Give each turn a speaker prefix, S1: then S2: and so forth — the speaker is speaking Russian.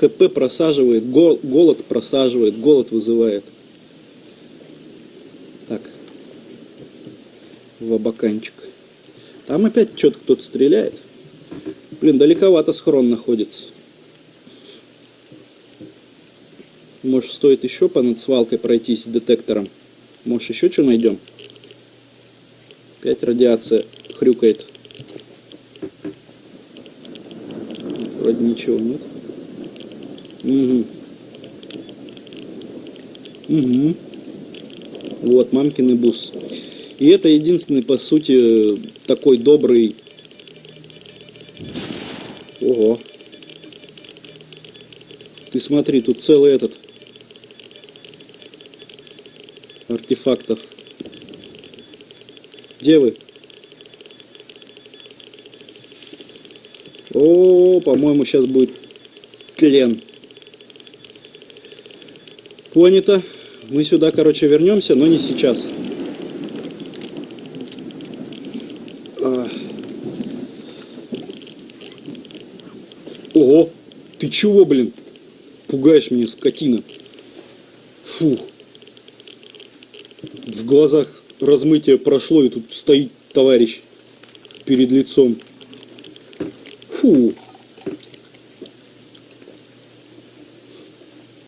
S1: ХП просаживает, гол- голод просаживает, голод вызывает. Так. Вабаканчик. Там опять что-то кто-то стреляет. Блин, далековато схрон находится. Может, стоит еще по над свалкой пройтись с детектором? Может, еще что найдем? Опять радиация хрюкает. Вроде ничего нет. Угу. Угу. Вот, мамкины бус. И это единственный, по сути, такой добрый... Ого. Ты смотри, тут целый этот артефактов. Где вы? О, по-моему, сейчас будет тлен. Понято. Мы сюда, короче, вернемся, но не сейчас. А. Ого, ты чего, блин? Пугаешь меня, скотина. Фу. В глазах размытие прошло, и тут стоит товарищ перед лицом. Фу.